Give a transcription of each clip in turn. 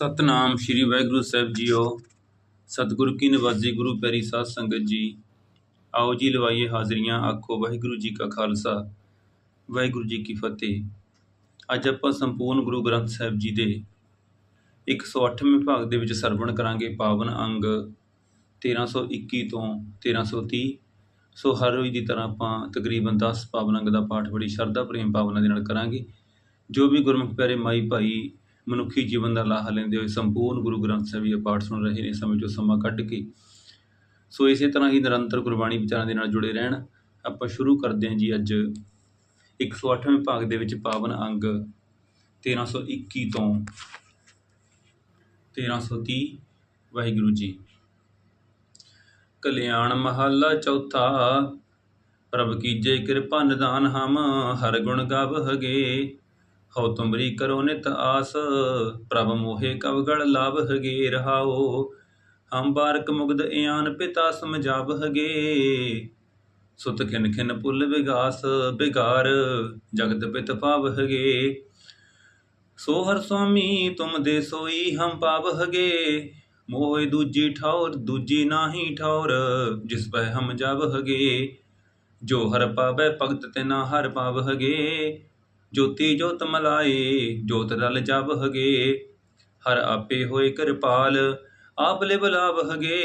ਸਤਨਾਮ ਸ੍ਰੀ ਵਾਹਿਗੁਰੂ ਸਾਹਿਬ ਜੀਓ, ਸਤਿਗੁਰ ਕੀ ਨਿਵਾਜ਼ੀ ਗੁਰੂ ਪਿਆਰੀ ਸਾਧ ਸੰਗਤ ਜੀ। ਆਓ ਜੀ ਲਵਾਈਏ ਹਾਜ਼ਰੀਆਂ, ਆਖੋ ਵਾਹਿਗੁਰੂ ਜੀ ਕਾ ਖਾਲਸਾ, ਵਾਹਿਗੁਰੂ ਜੀ ਕੀ ਫਤਿਹ। ਅੱਜ ਆਪਾਂ ਸੰਪੂਰਨ ਗੁਰੂ ਗ੍ਰੰਥ ਸਾਹਿਬ ਜੀ ਦੇ 108ਵੇਂ ਭਾਗ ਦੇ ਵਿੱਚ ਸਰਵਣ ਕਰਾਂਗੇ ਪਾਵਨ ਅੰਗ 1321 ਤੋਂ 1330 ਸੋ ਹਰ ਰੋਜ਼ ਦੀ ਤਰ੍ਹਾਂ ਆਪਾਂ ਤਕਰੀਬਨ 10 ਪਾਵਨ ਅੰਗ ਦਾ ਪਾਠ ਬੜੀ ਸ਼ਰਧਾ, ਪ੍ਰੇਮ ਭਾਵਨਾ ਦੇ ਨਾਲ ਕਰਾਂਗੇ। ਜੋ ਵੀ ਗੁਰਮੁਖ ਪਿਆਰੇ ਮਾਈ ਭਾਈ ਮਨੁੱਖੀ ਜੀਵਨ ਦਾ ਲਾਹਾ ਲੈਂਦੇ ਹੋਏ ਸੰਪੂਰਨ ਗੁਰੂ ਗ੍ਰੰਥ ਸਾਹਿਬ ਜੀ ਦਾ ਪਾਠ ਸੁਣ ਰਹੇ ਨੇ, ਸਮੇਂ ਚੋਂ ਸਮਾਂ ਕੱਢ ਕੇ। ਸੋ ਇਸੇ ਤਰ੍ਹਾਂ ਹੀ ਨਿਰੰਤਰ ਗੁਰਬਾਣੀ ਵਿਚਾਰਾਂ ਦੇ ਨਾਲ ਜੁੜੇ ਰਹਿਣ। ਆਪਾਂ ਸ਼ੁਰੂ ਕਰਦੇ ਹਾਂ ਜੀ ਅੱਜ 108ਵੇਂ ਭਾਗ ਦੇ ਵਿੱਚ ਪਾਵਨ ਅੰਗ 1321 ਤੋਂ 1330 ਵਾਹਿਗੁਰੂ ਜੀ। ਕਲਿਆਣ ਮਹੱਲਾ ਚੌਥਾ, ਪ੍ਰਭ ਕੀਜੇ ਕਿਰਪਾ ਨਿਦਾਨ ਹਮ, ਹਰ ਗੁਣ ਗਾਵਹਗੇ ਹਉ ਤੁਮਰੀ ਕਰੋ ਨਿਤ ਆਸ, ਪ੍ਰਭ ਮੋਹੇ ਕਵਗੜ ਗੜ ਲਾਵਹਗੇ ਰਹਾਓ ਹਮ ਬਾਰਕ ਮੁਗਦ ਇਆਨ ਪਿਤਾ ਸਮਝਾਵਹਗੇ ਸੁਤ ਖਿਨ ਖਿਨ ਪੁੱਲ ਵਿਗਾਸ ਬਿਗਾਰ ਜਗਤ ਪਿਤ ਪਾਵਹਗੇ ਸੋ ਹਰ ਸੁਆਮੀ ਤੁਮ ਦੇ ਸੋਈ ਹਮ ਪਾਵਹਗੇ ਮੋਹਿ ਦੂਜੀ ਠੌਰ ਦੂਜੀ ਨਾਹੀ ਠੌਰ ਜਿਸ ਪੈ ਹਮ ਜਾਵਹਗੇ ਜੋ ਹਰ ਪਾਵੈ ਭਗਤ ਤੇ ਨਾ ਹਰ ਪਾਵ ਪਾਵਹਗੇ ਜੋਤੀ ਜੋਤ ਮਲਾਏ, ਜੋਤ ਰਲ ਜਾਵਹਗੇ ਹਰ ਆਪੇ ਹੋਏ ਕਿਰਪਾਲ, ਆਪ ਲਿਵ ਲਾਵਹਗੇ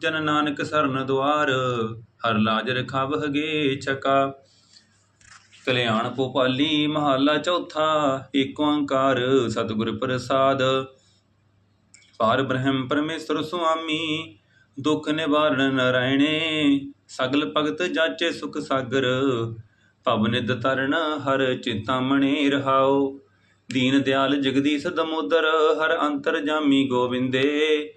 ਜਨ ਨਾਨਕ ਸਰਨ ਦੁਆਰ, ਹਰ ਲਾਜ ਰਖਾਵਹਗੇ ਛਕਾ। ਕਲਿਆਣ ਭੋਪਾਲੀ ਮਹੱਲਾ ਚੌਥਾ, ਏਕ ਓੰਕਾਰ ਸਤਿਗੁਰ ਪ੍ਰਸਾਦ। ਪਾਰ ਬ੍ਰਹਮ ਪਰਮੇਸ਼ਰ ਸੁਆਮੀ, ਦੁਖ ਨਿਵਾਰਣ ਨਾਰਾਇਣੇ ਸਗਲ ਭਗਤ ਜਾਚੇ ਸੁਖ ਸਾਗਰ ਭਵ ਨਿਦ ਤਰਣ ਹਰ ਚਿੰਤਾਮਣੀ ਰਹਾਓ ਦੀਨ ਦਿਆਲ ਜਗਦੀਸ਼ ਦਮੋਦਰ, ਹਰ ਅੰਤਰ ਜਾਮੀ ਗੋਬਿੰਦੇ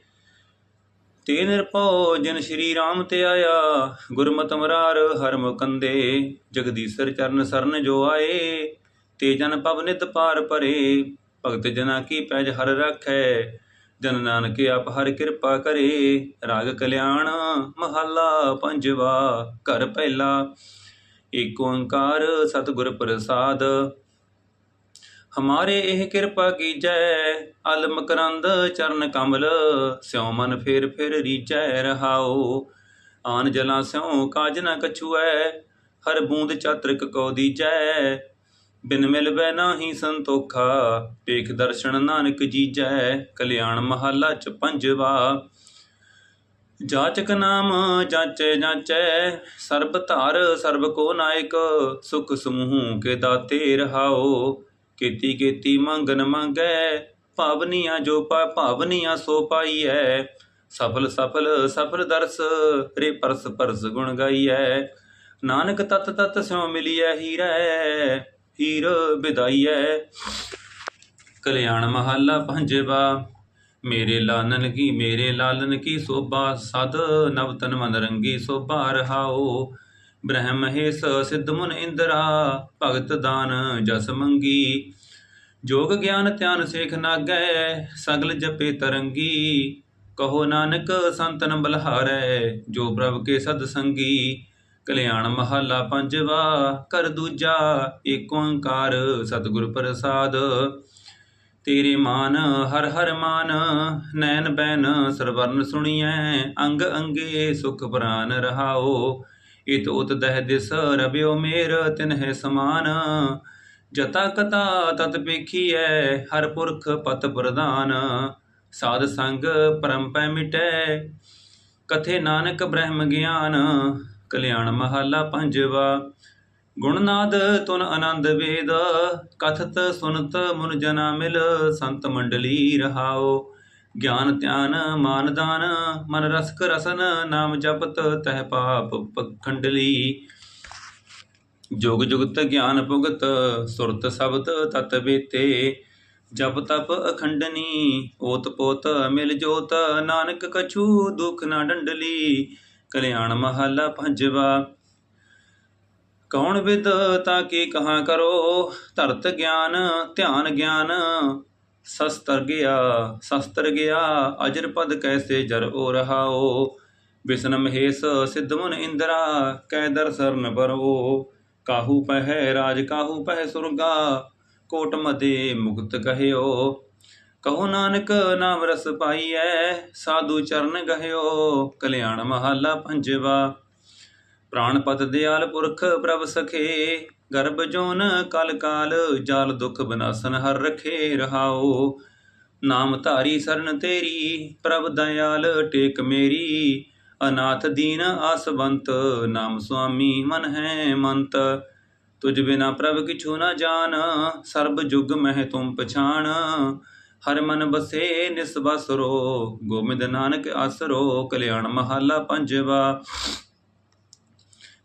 ਤੇ ਨਿਰਭਉ ਜਨ ਸ਼੍ਰੀ ਰਾਮ ਤੇ ਆਇਆ, ਗੁਰਮਤਿ ਮਰਾਰ ਹਰ ਮੁਕੰਦੇ। ਜਗਦੀਸ਼ਰ ਚਰਨ ਸਰਨ ਜੋ ਆਏ, ਤੇ ਜਨ ਪਵ ਨਿਤ ਪਾਰ ਭਰੇ ਭਗਤ ਜਨਾ ਕੀ ਪੈਜ ਹਰ ਰੱਖੈ, ਜਨ ਨਾਨਕ ਆਪ ਹਰ ਕਿਰਪਾ ਕਰੇ। ਰਾਗ ਕਲਿਆਣ ਮਹੱਲਾ ਪੰਜਵਾ, ਘਰ ਪਹਿਲਾ। ਏਕ ਓੰਕਾਰ ਸਤਿਗੁਰ ਪ੍ਰਸਾਦ। ਹਮਾਰੇ ਇਹ ਕਿਰਪਾ ਕੀਜੈ, ਅਲ ਮਕਰੰਦ ਚਰਨ ਕਮਲ, ਸਿਉ ਮਨ ਫੇਰ ਫੇਰ ਰੀਚੈ ਰਹਾਓ ਆਨ ਜਲਾਂ ਸਿਉ ਕਾਜ ਨਾ ਕਛੁਐ, ਹਰ ਬੂੰਦ ਚਾਤ੍ਰਿਕ ਕੋ ਦੀਜੈ। ਬਿਨ ਮਿਲਵੈ ਨਾਹੀ ਸੰਤੋਖਾ, ਪੇਖ ਦਰਸ਼ਨ ਨਾਨਕ ਜੀਜੈ, ਕਲਿਆਣ ਮਹੱਲਾ ਚ ਪੰਜਵਾ। ਜਾਚਕ ਨਾਮ ਜਾਚੈ ਜਾਚੈ, ਸਰਬ ਧਾਰ ਸਰਬ ਕੋ ਨਾਇਕ, ਸੁਖ ਸਮੂਹ ਕੇ ਦਾਤੇ ਰਹਾਓ। ਕੀਤੀ ਕੀਤੀ ਮੰਗਨ ਮੰਗੈ, ਭਾਵਨੀਆਂ ਜੋ ਪਾ ਭਾਵਨੀਆਂ ਸੋ ਪਾਈਐ। ਸਫਲ ਸਫਲ ਸਫਲ ਦਰਸ, ਰੇ ਪਰਸ ਪਰਸ ਗੁਣ ਗਾਈਐ। ਨਾਨਕ ਤਤ ਤਤ ਸਿਉ ਮਿਲੀਐ ਹੀਰੈ, ਹੀਰ ਵਿਦਾਈਐ। ਕਲਿਆਣ ਮਹੱਲਾ ਪੰਜਵਾ। ਮੇਰੇ ਲਾਲਨ ਕੀ ਮੇਰੇ ਲਾਲਨ ਕੀ ਸੋਭਾ ਸਦ ਨਵਤਨ ਮਨ ਰੰਗੀ, ਸੋਭਾ ਰਹਾਓ ਬ੍ਰਹਮ ਮਹੇਸ਼ ਸਿੱਧ ਮੁਨ ਇੰਦਰਾ, ਭਗਤ ਦਾਨ ਜਸ ਮੰਗੀ। ਜੋਗ ਗਿਆਨ ਧਿਆਨ ਸੇਖ ਨਾਗੈ, ਸਗਲ ਜਪੇ ਤਰੰਗੀ। ਕਹੋ ਨਾਨਕ, ਸੰਤਨ ਬਲਹਾਰੈ, ਜੋ ਪ੍ਰਭ ਕੇ ਸਦ ਸੰਗੀ। ਕਲਿਆਣ ਮਹੱਲਾ ਪੰਜਵਾ ਕਰ ਦੂਜਾ, ਏਕ ਓੰਕਾਰ ਸਤਿਗੁਰ ਪ੍ਰਸਾਦ। ਤੇਰੇ ਮਾਨ, ਹਰ ਹਰ ਮਾਨ, ਨੈਣ ਬੈਨ ਸਰਵਰਨ ਸੁਣੀਐ, ਅੰਗ ਅੰਗੇ ਸੁਖ ਪ੍ਰਾਨ ਰਹਾਓ। ਇਤ ਉਤ ਦਹਿ ਦਿਸ ਰਬਿਓ ਮੇਰ ਤਿਨ ਹੈ ਸਮਾਨ। ਜਤਾ ਕਤਾ ਤਤ ਪੇਖੀਐ, ਹਰ ਪੁਰਖ ਪਤ ਪ੍ਰਦਾਨ ਸਾਧ ਸੰਗ ਪਰਮ ਪੈ ਮਿਟੈ, ਕਥੇ ਨਾਨਕ ਬ੍ਰਹਮ ਗਿਆਨ। ਕਲਿਆਣ ਮਹੱਲਾ ਪੰਜਵਾ ਗੁਣਨਾਦ ਤੁਨ ਆਨੰਦ ਵੇਦ, ਕਥਤ ਸੁਨਤ ਮੁਨ ਜਨਾ ਮਿਲ, ਸੰਤ ਮੰਡਲੀ ਰਹਾਓ ਗਿਆਨ ਧਿਆਨ, ਮਾਨ ਦਾਨ, ਮਨ ਰਸਕ ਰਸਨ, ਨਾਮ ਜਪਤ ਤਹ ਪਾਪ ਪਖੰਡਲੀ। ਜੁਗ ਜੁਗਤ ਗਿਆਨ ਭੁਗਤ, ਸੁਰਤ ਸ਼ਬਦ ਤਤ ਬੇਤੇ। ਜਪ ਤਪ ਅਖੰਡਨੀ, ਓਤ ਪੋਤ ਮਿਲ ਜੋਤ, ਨਾਨਕ ਕਛੂ ਦੁਖ ਨਾ ਡੰਡਲੀ। ਕਲਿਆਣ ਮਹੱਲਾ ਪੰਜਵਾ ਕੌਣ ਵਿਦ ਤਾਂ ਕੀ ਕਹਾਂ ਕਰੋ? ਧਰਤ ਗਿਆਨ, ਧਿਆਨ ਗਿਆਨ। ਸ਼ਸਤਰ ਗਿਆ ਸ਼ਸਤਰ ਗਿਆ, ਅਜਰ ਪਦ ਕੈਸੇ ਜਰ ਓ ਰਹਾਓ? ਵਿਸ਼ਨ ਮਹੇਸ਼, ਸਿੱਧ ਮੁਨ ਇੰਦਰਾ ਕੈ ਦਰ ਸਰਨ ਪਰਵੋ ਕਾਹੂ ਪਹਿ ਰਾਜ, ਕਾਹੂ ਪਹਿ ਸੁਰਗਾ? ਕੋਟ ਮਦੇ ਮੁਕਤ ਕਹਿਓ। ਕਹੋ ਨਾਨਕ, ਨਾਮ ਰਸ ਪਾਈਐ, ਸਾਧੂ ਚਰਨ ਗਹਿਓ। ਕਲਿਆਣ ਮਹੱਲਾ ਪੰਜਵਾ। ਪ੍ਰਾਣਪਤ ਦਿਆਲ ਪੁਰਖ ਪ੍ਰਭ ਸਖੇ, ਗਰਭ ਜੋਨ ਕਲ ਕਾਲ, ਜਾਲ ਦੁਖ ਬਨਾਸਨ ਹਰ ਰਖੇ ਰਹਾਓ। ਨਾਮ ਧਾਰੀ ਸਰਨ ਤੇਰੀ, ਪ੍ਰਭ ਦਇਆਲ ਟੇਕ ਮੇਰੀ। ਅਨਾਥ ਦੀਨ ਆਸਵੰਤ, ਨਾਮ ਸੁਆਮੀ ਮਨ ਹੈ ਮੰਤ। ਤੁਝ ਬਿਨਾ ਪ੍ਰਭ ਕਿਛੂ ਨਾ ਜਾਣ ਸਰਬ ਜੁਗ ਮਹਿ ਤੁਮ ਪਛਾਣ ਹਰ ਮਨ ਬਸੇ ਨਿਸਬਸਰੋ, ਗੋਬਿੰਦ ਨਾਨਕ ਆਸਰੋ, ਕਲਿਆਣ ਮਹੱਲਾ ਪੰਜਵਾ।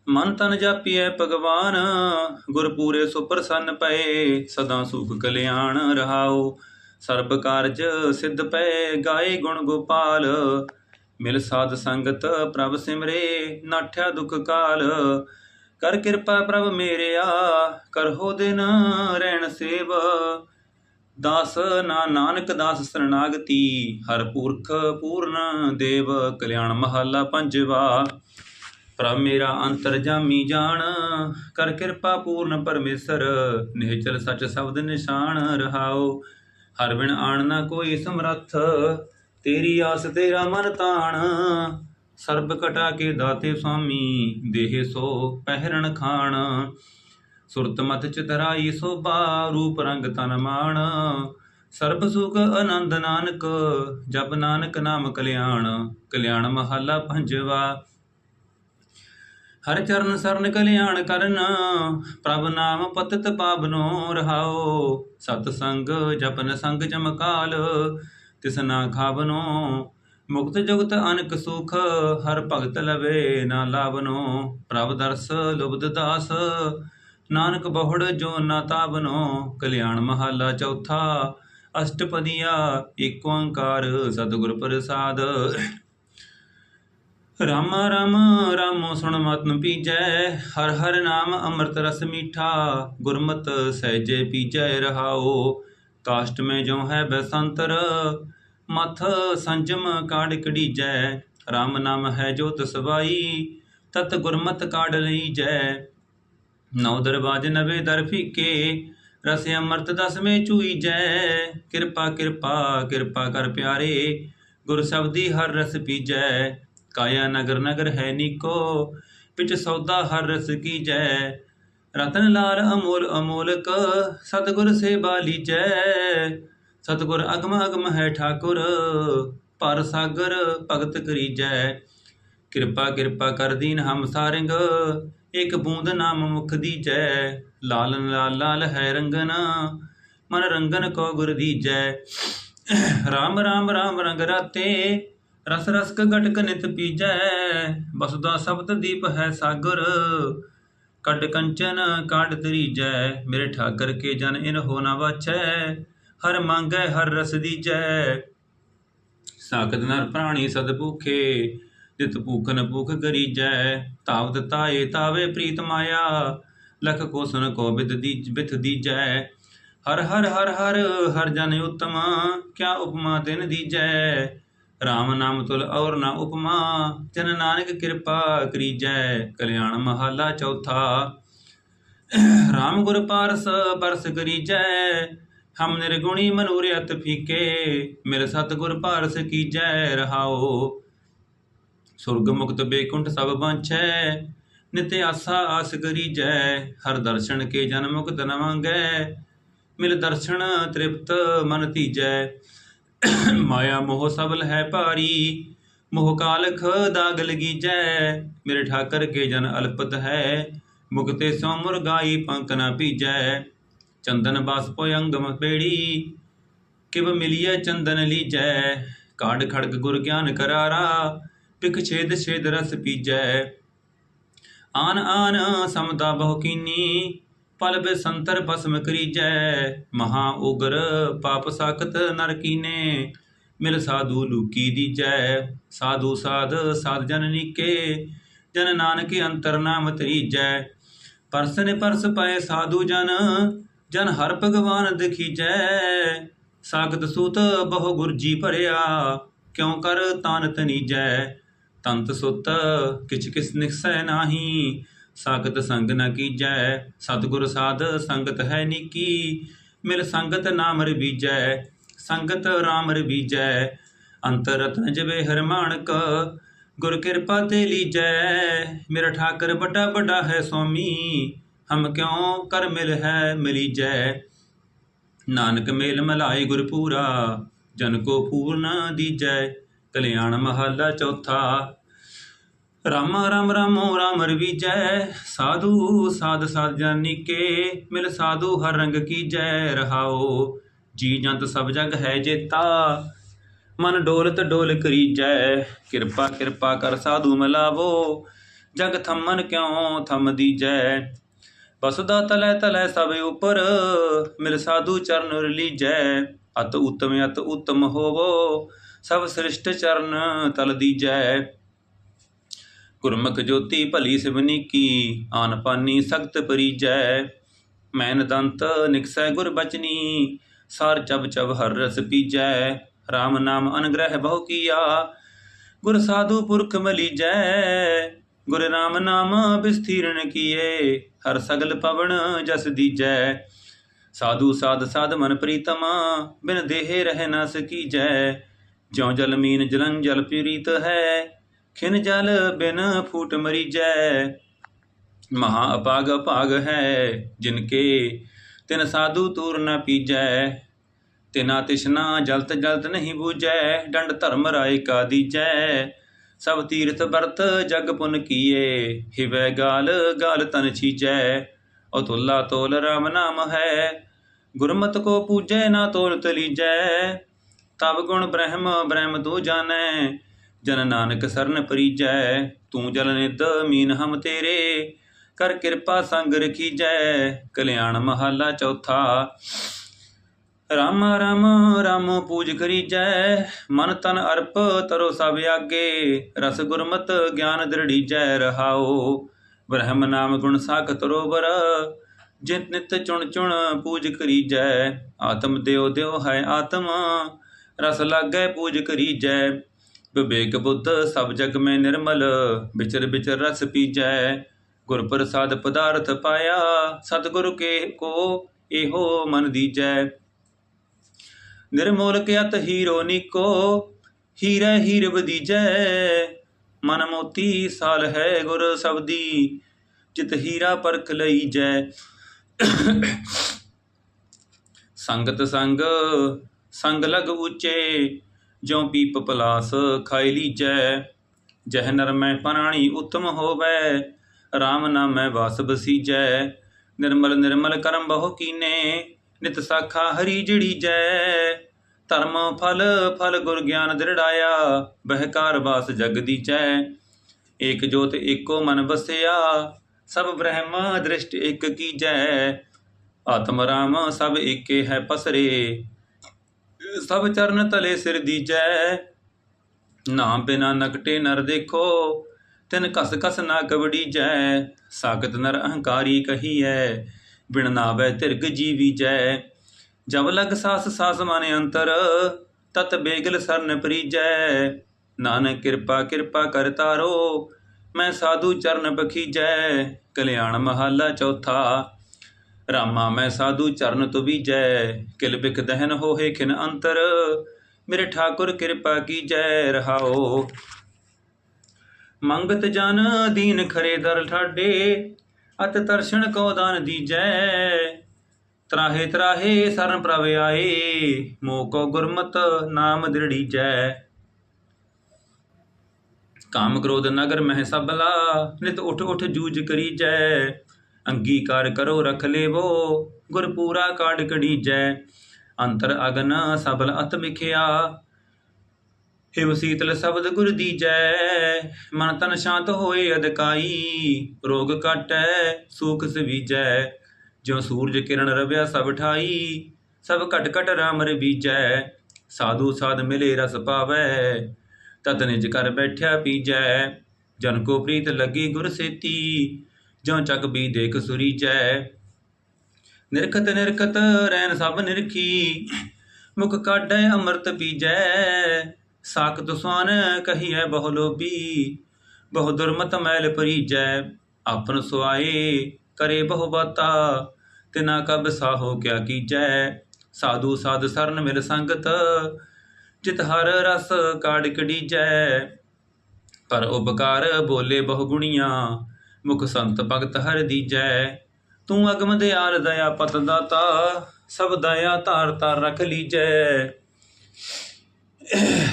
ਮਨ ਤਨ ਜਾਪੀਐ ਭਗਵਾਨ ਗੁਰ ਪੂਰੇ ਪਏ, ਸਦਾ ਸੁਖ ਕਲਿਆਣ ਰਹਾਓ ਸਰਬ ਕਾਰਜ ਸਿੱਧ ਪਏ, ਗਾਏ ਗੁਣ ਗੋਪਾਲ। ਮਿਲ ਸਾਧ ਸੰਗਤ ਪ੍ਰਭ ਸਿਮਰੇ, ਨਾਠਿਆ ਦੁਖ ਕਾਲ। ਕਰ ਕਿਰਪਾ ਪ੍ਰਭ ਮੇਰਿਆ, ਕਰਹੋ ਦਿਨ ਰਹਿਣ ਸੇਵ। ਦਾਸ ਨਾ ਨਾਨਕ ਦਾਸ ਸਰਣਾਗਤੀ ਹਰ ਪੁਰਖ ਪੂਰਨ ਦੇਵ। ਕਲਿਆਣ ਮਹੱਲਾ ਪੰਜਵਾ। ਪ੍ਰਭ ਮੇਰਾ ਅੰਤਰਜਾਮੀ ਜਾਣ, ਕਰ ਕਿਰਪਾ ਪੂਰਨ ਪਰਮੇਸ਼ਰ, ਨਿਹਚਲ ਸੱਚ ਸ਼ਬਦ ਨਿਸ਼ਾਨ ਰਹਾਓ। ਹਰ ਬਿਨ ਆਣ ਨਾ ਕੋਈ ਸਮਰੱਥ, ਤੇਰੀ ਆਸ ਤੇਰਾ ਮਨ ਤਾਣ। ਸਰਬ ਕਟਾ ਕੇ ਦਾਤੇ ਸੁਆਮੀ, ਦੇਹ ਸੋ ਪਹਿਰਣ ਖਾਣ। ਸੁਰਤ ਮਤ ਚਤਰਾਈ ਸੋਭਾ, ਰੂਪ ਰੰਗ ਤਨ ਮਾਣ। ਸਰਬ ਸੁਖ ਆਨੰਦ ਨਾਨਕ, ਜਪ ਨਾਨਕ ਨਾਮ ਕਲਿਆਣ। ਕਲਿਆਣ ਮਹੱਲਾ ਪੰਜਵਾ ਹਰ ਚਰਨ ਸਰਨ ਕਲਿਆਣ ਕਰਨ, ਪ੍ਰਭ ਨਾਮ ਪਤਤ ਪਾਵਨੋ ਰਹਾਓ ਸਤ ਸੰਗ ਜਪਨ ਸੰਗ ਜਮਕਾਲ ਤਿਸਨਾ ਖਾਵਨੋ। ਮੁਕਤ ਜੁਗਤ ਅਨਕ ਸੁਖ, ਹਰ ਭਗਤ ਲਵੇ ਨਾ ਲਾਵਨੋ। ਪ੍ਰਭ ਦਰਸ ਲੁਬਦ ਦਾਸ, ਨਾਨਕ ਬਹੁੜ ਜੋ ਨਾ ਤਾਵਨੋ। ਕਲਿਆਣ ਮਹੱਲਾ ਚੌਥਾ, ਅਸ਼ਟਪਦੀਆ, ਏਕ ਓੰਕਾਰ, ਸਤਿਗੁਰ ਪ੍ਰਸਾਦ। ਰਾਮ ਰਾਮ, ਰਾਮੋ ਸੁਣ ਮਤਨ ਪੀਜੈ, ਹਰ ਹਰ ਨਾਮ ਅੰਮ੍ਰਿਤ ਰਸ ਮੀਠਾ, ਗੁਰਮਤ ਸਹਿਜੇ ਪੀਜੈ ਰਹਾਓ ਕਾਸ਼ਟ ਮੈਂ ਜੋ ਹੈ ਬਸੰਤਰ, ਮਥ ਸੰਜਮ ਕਾੜ ਕੜੀਜੈ ਰਾਮ ਨਾਮ ਹੈ ਜੋ ਤਸਵਾਈ ਤਤ ਗੁਰਮਤ ਕਾੜ ਲਈਜੈ। ਨੌ ਦਰਵਾਜ ਨਵੇ ਦਰ ਫੀਕੇ, ਰਸ ਅੰਮ੍ਰਿਤ ਦਸਵੇਂ ਚੂਈਜੈ। ਕਿਰਪਾ ਕਿਰਪਾ ਕਿਰਪਾ ਕਰ ਪਿਆਰੇ, ਗੁਰ ਸ਼ਬਦੀ ਹਰ ਰਸ ਪੀਜੈ ਕਾਇਆ ਨਗਰ ਨਗਰ ਹੈ ਨੀਕੋ ਪਿਛ ਸੌਦਾ ਹਰ ਰਸ ਕੀਜੈ ਰਤਨ ਲਾਲ ਅਮੋਲ ਅਮੋਲਕ, ਸਤਗੁਰ ਸੇਵਾ ਲੀਜੈ। ਸਤਗੁਰ ਅਗਮ ਅਗਮ ਹੈ ਠਾਕੁਰ, ਪਰ ਸਾਗਰ ਭਗਤ ਕਰੀਜੈ। ਕਿਰਪਾ ਕਿਰਪਾ ਕਰ ਦੀਨ ਹਮ ਸਾਰਿੰਗ ਇਕ ਬੂੰਦ ਨਾਮ ਮੁਖ ਦੀਜੈ। ਲਾਲਨ ਲਾਲ ਲਾਲ ਹੈ ਰੰਗਨ, ਮਨ ਰੰਗਨ ਕੋ ਗੁਰ ਦੀਜੈ। ਰਾਮ ਰਾਮ ਰਾਮ ਰੰਗ ਰਾਤੇ ਰਸ ਰਸਕ ਕ ਗਟਕ ਨਿਤ ਪੀਜੈ ਬਸੁਦਾ ਸਬਦ ਦੀਪ ਹੈ ਸਾਗਰ ਕਟ ਕੰਚਨ ਕਾਢ ਤਰੀਜੈ ਮੇਰੇ ਠਾਕਰ ਕੇ ਜਨ ਇਨ ਹੋ ਨਾ ਵਾਚੈ ਹਰ ਮੰਗੈ, ਹਰ ਰਸ ਦੀਜੈ। ਸਾਖਤ ਨਰ ਪ੍ਰਾਣੀ ਸਦ ਭੂਖੇ ਤਿਤ ਭੂਖਨ ਭੂਖ ਕਰੀਜੈ ਤਾਵਤ ਤਾਏ ਤਾਵੇ ਪ੍ਰੀਤ ਮਾਇਆ, ਲਖ ਕੋ ਸੁਨ ਕੋ ਬਿਦ ਦੀ ਬਿਥ ਦੀਜੈ। ਹਰ ਹਰ ਹਰ ਹਰ ਹਰ ਜਨ ਉਤਮ, ਕਿਆ ਉਪਮਾ ਤਿਨ ਦੀਜੈ। RAM ਨਾਮ ਤੁਲ ਔਰ ਨਾ ਉਪਮਾ, ਜਨ ਨਾਨਕ ਕਿਰਪਾ ਕਰੀਜੈ, ਕਲਿਆਣ ਮਹੱਲਾ ਚੌਥਾ। RAM ਗੁਰ ਪਾਰਸ ਬਰਸ ਕਰੀਜੈ, ਹਮ ਨਿਰਗੁਣੀ ਮਨੂਰਿਅਤ ਫੀਕੇ ਮੇਰੇ ਸਤਿਗੁਰ ਪਾਰਸ ਕੀਜੈ ਰਹਾਓ ਸੁਰਗ ਮੁਕਤ ਬੇਕੁੰਠ ਸਭ ਬਾਂਛੈ, ਨਿਤ ਆਸਾ ਆਸ ਕਰੀਜੈ, ਹਰ ਦਰਸ਼ਨ ਕੇ ਜਨ ਮੁਕਤ ਨ ਮੰਗੈ ਮਿਲ ਦਰਸ਼ਨ ਤ੍ਰਿਪਤ ਮਨ ਤੀਜੈ। ਮਾਇਆ ਮੋਹ ਸਬਲ ਹੈ ਭਾਰੀ, ਮੋਹ ਕਾਲਖ ਦਾਗ ਲਗੀਜੈ ਮੇਰੇ ਠਾਕਰ ਕੇ ਜਨ ਅਲਪਤ ਹੈ, ਮੁਕਤੇ ਸੋ ਮੁਰਗਾਈ ਪੰਕ ਨ ਪੀਜੈ ਚੰਦਨ ਬਸ ਪੋਇ ਅੰਗਮ ਪੇੜੀ, ਕਿਵ ਮਿਲਿਐ ਚੰਦਨ ਲੀਜੈ। ਕਾਢ ਖੜਕ ਗੁਰ ਗਿਆਨ ਕਰਾਰਾ ਪਿਖ ਛੇਦ ਛੇਦ ਰਸ ਪੀਜੈ। ਆਨ ਆਨ ਸਮਤਾ ਬਹੁ ਕੀਨੀ ਪਲ ਬੇ ਸੰਤਰ ਭਸਮ ਕਰੀਜੈ, ਮਹਾ ਉਗਰ ਪਾਪ ਸਾਖਤ ਨਰ ਕੀਨੇ, ਮਿਲ ਸਾਧੂ ਲੂਕੀ ਦੀਜੈ, ਸਾਧੂ ਸਾਧ ਸਾਧ ਜਨ ਨੀਕੇ, ਜਨ ਨਾਨਕ ਅੰਤਰ ਨਾਮ ਤਰੀਜੈ। ਪਰਸਨ ਪਰਸ ਪਏ ਸਾਧੂ ਜਨ ਜਨ ਹਰ ਭਗਵਾਨ ਦਿਖੀਜੈ। ਸਾਗਤ ਸੂਤ ਬਹੁ ਗੁਰਜੀ ਭਰਿਆ, ਕਿਉ ਕਰ ਤਾਨ ਤਨੀਜੈ ਤੰਤ ਸੁਤ ਕਿਛ ਕਿਸ ਨਿਕਸੈ ਨਾਹੀ ਸਾਗਤ ਸੰਗ ਨ ਕੀਜੈ, ਸਤਿਗੁਰ ਸਾਧ ਸੰਗਤ ਹੈ ਨੀਕੀ ਮਿਲ ਸੰਗਤ ਨਾਮ ਰਵੀਜੈ ਸੰਗਤ ਰਾਮ ਰਵੀਜੈ ਅੰਤਰ ਰਤਨ ਜਵੇ ਹਰ ਮਾਣਕ, ਗੁਰ ਕਿਰਪਾ ਤੇ ਲੀਜੈ। ਮੇਰਾ ਠਾਕਰ ਵੱਡਾ ਵੱਡਾ ਹੈ ਸੁਆਮੀ ਹਮ ਕਿਉ ਕਰ ਮਿਲ ਹੈ ਮਿਲੀਜੈ? ਨਾਨਕ ਮੇਲ ਮਲਾਈ ਗੁਰ ਪੂਰਾ, ਜਨ ਕੋ ਪੂਰਨ ਦੀਜੈ। ਕਲਿਆਣ ਮਹੱਲਾ ਚੌਥਾ ਰਾਮ ਰਾਮ ਰਾਮੋ ਰਾਮ ਰਵੀਜੈ, ਸਾਧੂ ਸਾਧ ਸਾਧ ਜਾਨੀ ਕੇ ਮਿਲ ਸਾਧੂ ਹਰ ਰੰਗ ਕੀ ਜੈ ਰਹਾਓ, ਜੀ ਜੰਤ ਸਭ ਜਗ ਹੈ ਜੇਤਾ, ਮਨ ਡੋਲਤ ਡੋਲ ਕਰੀਜੈ, ਕਿਰਪਾ ਕਿਰਪਾ ਕਰ ਸਾਧੂ ਮਿਲਾਵੋ, ਜਗ ਥੰਮਨ ਕਿਉ ਥੰਮ ਦੀਜੈ ਬਸਦਾ ਤਲੈ ਤਲੈ ਸਭ ਉਪਰ, ਮਿਲ ਸਾਧੂ ਚਰਨ ਰਲੀਜੈ, ਅਤ ਉਤਮ ਅਤ ਉਤਮ ਹੋਵੋ, ਸਭ ਸ੍ਰਿਸ਼ਟ ਚਰਨ ਤਲ ਦੀਜੈ ਗੁਰਮੁਖ ਜੋਤੀ ਭਲੀ ਸਿਵਨੀ ਕੀ ਆਨ ਪਾਨੀ ਸਖਤ ਪਰੀਜੈ, ਮੈਨ ਦੰਤ ਨਿਕਸੈ ਗੁਰ ਬਚਨੀ, ਸਾਰ ਚਬ ਚਬ ਹਰ ਰਸ ਪੀਜੈ RAM ਨਾਮ ਅਨਗ੍ਰਹਿ ਬਹੁ ਕੀਆ, ਗੁਰ ਸਾਧੂ ਪੁਰਖ ਮਲੀਜੈ, ਗੁਰ RAM ਨਾਮ ਬਿਸਥੀਰਨ ਕੀਏ, ਹਰ ਸਗਲ ਪਵਨ ਜਸ ਦੀਜੈ, ਸਾਧੂ ਸਾਧ ਸਾਧ ਮਨ ਪ੍ਰੀਤਮ, ਬਿਨ ਦੇਹ ਰਹਿ ਨ ਸਕੀਜੈ ਜਿਉ ਜਲ ਮੀਨ ਜਲੰ ਜਲ ਪ੍ਰੀਤ ਹੈ ਖਿਨ ਜਲ ਬਿਨ ਫੂਟ ਮਰੀਜੈ, ਮਹਾ ਅਪਾਗ ਅਪਾਗ ਹੈ ਜਿਨ ਕੇ ਤਿਨ ਸਾਧੂ ਤੂਰ ਨ ਪੀਜੈ, ਤਿਨਾ ਤਿਸ਼ਨਾ ਜਲਤ ਜਲਤ ਨਹੀਂ ਬੂਜੈ ਡੰਡ ਧਰਮ ਰਾਏ ਕਾ ਦੀਜੈ, ਸਭ ਤੀਰਥ ਵਰਤ ਜਗ ਪੁਨ ਕੀਏ, ਹਿਵੈ ਗਾਲ ਗਾਲ ਤਨ ਛੀਜੈ ਅਤੁੱਲਾ ਤੋਲ ਰਾਮ ਨਾਮ ਹੈ, ਗੁਰਮਤ ਕੋ ਪੂਜੈ ਨਾ ਤੋਲ ਤਲੀਜੈ ਤਬ ਗੁਣ ਬ੍ਰਹਮ ਬ੍ਰਹਮ ਤੋ ਜਾਣੈ ਜਨ ਨਾਨਕ ਸਰਨ ਪਰੀਜੈ, ਤੂੰ ਜਲ ਨਿਤ ਮੀਨ ਹਮ ਤੇਰੇ, ਕਰ ਕਿਰਪਾ ਸੰਗ ਰਖੀਜੈ, ਕਲਿਆਣ ਮਹੱਲਾ ਚੌਥਾ। ਰਾਮ ਰਾਮ ਰਾਮ ਪੂਜ ਕਰੀਜੈ, ਮਨ ਤਨ ਅਰਪ ਤਰੋ ਸਭ ਆਗੇ, ਰਸ ਗੁਰਮਤ ਗਿਆਨ ਦ੍ਰਿੜੀਜੈ ਰਹਾਓ ਬ੍ਰਹਮ ਨਾਮ ਗੁਣ ਸਾਖ ਤਰੋਵਰ, ਜਿਤ ਨਿਤ ਚੁਣ ਚੁਣ ਪੂਜ ਕਰੀਜੈ। ਆਤਮ ਦਿਓ ਦਿਓ ਹੈ ਆਤਮ, ਰਸ ਲਾਗੈ ਪੂਜ ਕਰੀਜੈ। ਵਿਵੇਕ ਬੁੱਧ, ਸਭ ਜਗ ਮੈਂ ਨਿਰਮਲ, ਵਿਚਰ ਵਿਚਰ ਰਸ ਪੀਜੈ ਗੁਰ ਪ੍ਰਸਾਦ ਪਦਾਰਥ ਪਾਇਆ, ਸਤਿਗੁਰ ਕੇ ਕੋ ਇਹੋ ਮਨ ਦੀਜੈ। ਨਿਰਮੋਲ ਕਿਅਤ ਹੀਰੋ ਨਿਕੋ, ਹੀਰੇ ਹੀਰ ਬਦੀਜੈ ਮਨ ਮੋਤੀ ਸਾਲ ਹੈ ਗੁਰ ਸਬਦੀ ਚਿਤ ਹੀਰਾ ਪਰਖ ਲਈ ਜੈ ਸੰਗਤ ਸੰਗ ਸੰਗ ਲਗ ਉਚੇ ਜਿਉ ਪੀਪ ਪਲਾਸ ਖਾਈ ਲੀਜੈ ਜਹ ਨਰ ਮੈਂ ਪ੍ਰਾਣੀ ਉਤਮ ਹੋਵੈ RAM ਨਾਮੈ ਵਾਸ ਬਸੀਜੈ ਨਿਰਮਲ ਨਿਰਮਲ ਕਰਮ ਬਹੁ ਕੀਨੇ, ਨਿਤ ਸਾਖਾ ਹਰੀ ਜੜੀ ਜੈ। ਧਰਮ ਫਲ ਫਲ ਗੁਰ ਗਿਆਨ ਦ੍ਰਿੜਾਇਆ, ਬਹਿਕਾਰ ਵਾਸ ਜਗ ਦੀਜੈ। ਏਕ ਜੋਤ ਏਕੋ ਮਨ ਵਸਿਆ, ਸਭ ਬ੍ਰਹਮ ਦ੍ਰਿਸ਼ਟ ਇਕ ਕੀਜੈ। ਆਤਮ ਰਾਮ ਸਭ ਏਕੇ ਹੈ ਪਸਰੇ ਸਭ ਚਰਨ ਤਲੇ ਸਿਰ ਦੀਜੈ। ਨਾਮ ਬਿਨਾ ਨਕਟੇ ਨਰ ਦੇਖੋ, ਤਿਨ ਕਸ ਕਸ ਨਾ ਕਬੜੀ ਜੈ ਸਾਗਤ ਨਰ ਅਹੰਕਾਰੀ ਕਹੀਐ, ਬਿਨ ਨਾਵੇ ਤਿਰਗ ਜੀਵੀ ਜੈ ਜਬ ਲਗ ਸਾਸ ਸਾਸ ਮਨ ਅੰਤਰ, ਤਤ ਬੇਗਲ ਸਰਨ ਪਰੀਜੈ। ਨਾਨਕ ਕਿਰਪਾ ਕਿਰਪਾ ਕਰ ਤਾਰੋ, ਮੈਂ ਸਾਧੂ ਚਰਨ ਬਖੀਜੈ। ਕਲਿਆਣ ਮਹੱਲਾ ਚੌਥਾ ਰਾਮਾ ਮੈਂ ਸਾਧੂ ਚਰਨ ਤੁਬੀਜੈ ਕਿਲ ਬਿਖ ਦਹਨ ਹੋਏ ਖਿਨ ਅੰਤਰ, ਮੇਰੇ ਠਾਕੁਰ ਕਿਰਪਾ ਕੀ ਜੈ ਰਹਾਓ। ਮੰਗਤ ਜਨ ਦੀਨ ਖਰੇ ਦਰ ਠਾਡੇ, ਅਤ ਤਰਸ਼ਣ ਕੋ ਦਾਨ ਦੀਜੈ। ਤਰਾਹੇ ਤਰਾਹੇ ਸਰਨ ਪ੍ਰਭ ਆਏ, ਮੋਹ ਕੋ ਗੁਰਮਤ ਨਾਮ ਦ੍ਰਿੜੀ ਜੈ ਕਾਮ ਕ੍ਰੋਧ ਨਗਰ ਮਹਿ ਸਬਲਾ ਨਿਤ ਉਠ ਉਠ ਜੂਝ ਕਰੀ ਜੈ ਅੰਗੀਕਾਰ ਕਰੋ, ਰਖ ਲੇਵੋ ਗੁਰ ਪੂਰਾ ਕਾਢ ਕੜੀਜੈ ਅੰਤਰ ਅਗਨ ਸਬਲ ਅਤ ਮਿਖਿਆ, ਹਿਵ ਸੀਤਲ ਸ਼ਬਦ ਗੁਰ ਦੀਜੈ। ਮਨ ਤਨ ਸ਼ਾਂਤ ਹੋਏ ਅਦਕਾਈ ਰੋਗ ਕਟੈ ਸੂਖ ਸਵੀਜੈ। ਜਿਉ ਸੂਰਜ ਕਿਰਨ ਰਵਿਆ ਸਭ ਠਾਈ, ਸਭ ਘਟ ਘਟ ਰਾਮ ਰਵੀਜੈ ਸਾਧੂ ਸਾਧ ਮਿਲੇ ਰਸ ਪਾਵੈ ਤਤ ਨਿਜ ਕਰ ਬੈਠਿਆ ਪੀਜੈ। ਜਨ ਕੋ ਪ੍ਰੀਤ ਲੱਗੀ ਗੁਰ ਸੇਤੀ ਜਿਉ ਚੱਕ ਵੀ ਦੇਖ ਸੁਰੀਜੈ ਨਿਰਖਤ ਨਿਰਖਤ ਰੈਨ ਸਭ ਨਿਰਖੀ, ਮੁਖ ਕਾਢੈ ਅੰਮ੍ਰਿਤ ਪੀਜੈ। ਸਾਖਤ ਸੁਆਨ ਕਹੀਐ ਬਹੁ ਲੋਭੀ, ਬਹੁ ਦੁਰਮਤ ਮੈਲ ਪਰੀਜੈ ਆਪਨ ਸੁਆਏ ਕਰੇ ਬਹੁ ਬਾਤਾ, ਤਿਨਾ ਕਬ ਸਾਹੋ ਕਿਆ ਕੀਜੈ। ਸਾਧੂ ਸਾਧ ਸਰਨ ਮਿਲ ਸੰਗਤ, ਜਿਤ ਹਰ ਰਸ ਕਾੜ ਕੜੀਜੈ ਪਰ ਉਪਕਾਰ ਬੋਲੇ ਬਹੁ ਗੁਣੀਆਂ ਮੁਖ ਸੰਤ ਭਗਤ ਹਰ ਦੀਜੈ। ਤੂੰ ਅਗਮ ਦਿਆਲ ਦਇਆ ਪਤ ਦਾਤਾ, ਸਭ ਦਇਆ ਧਾਰ ਧਾਰ ਰਖ ਲੀਜੈ।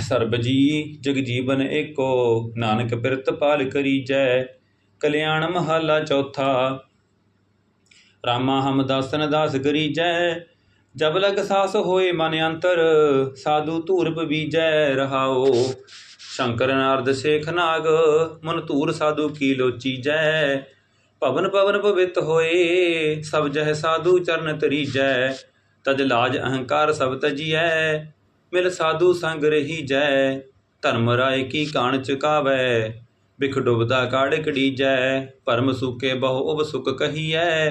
ਸਰਬ ਜੀ, ਜਗ ਜੀਵਨ ਏਕੋ, ਨਾਨਕ ਬਿਰਤ ਪਾਲ ਕਰੀਜੈ। ਕਲਿਆਣ ਮਹਲਾ ਚੌਥਾ, ਰਾਮਾ ਹਮ ਦਾਸਨ ਦਾਸ ਕਰੀਜੈ ਜਬ ਲਗ ਸਾਸ ਹੋਏ ਮਨ ਅੰਤਰ, ਸਾਧੂ ਧੂਰ ਬੀਜੈ ਰਹਾਓ ਸ਼ੰਕਰ ਨਾਰਦ ਸੇਖ ਨਾਗ, ਮਨ ਧੂਰ ਸਾਧੂ ਕੀ ਲੋਚੀਜੈ ਭਵਨ ਪਵਨ ਪਵਿੱਤ ਹੋਏ, ਸਭ ਜਹ ਸਾਧੂ ਚਰਨ ਤਰੀਜੈ। ਤਜ ਲਾਜ ਅਹੰਕਾਰ ਸਭ ਤਜੀਐ, ਮਿਲ ਸਾਧੂ ਸੰਗ ਰਹੀ ਜੈ। ਧਰਮ ਰਾਏ ਕੀ ਕਾਣ ਚੁਕਾਵੈ, ਬਿਖ ਡੁਬਦਾ ਕਾੜ ਕੜੀਜੈ। ਪਰਮ ਸੁਕੇ ਬਹੁ ਉਬ ਸੁਖ ਕਹੀਐ,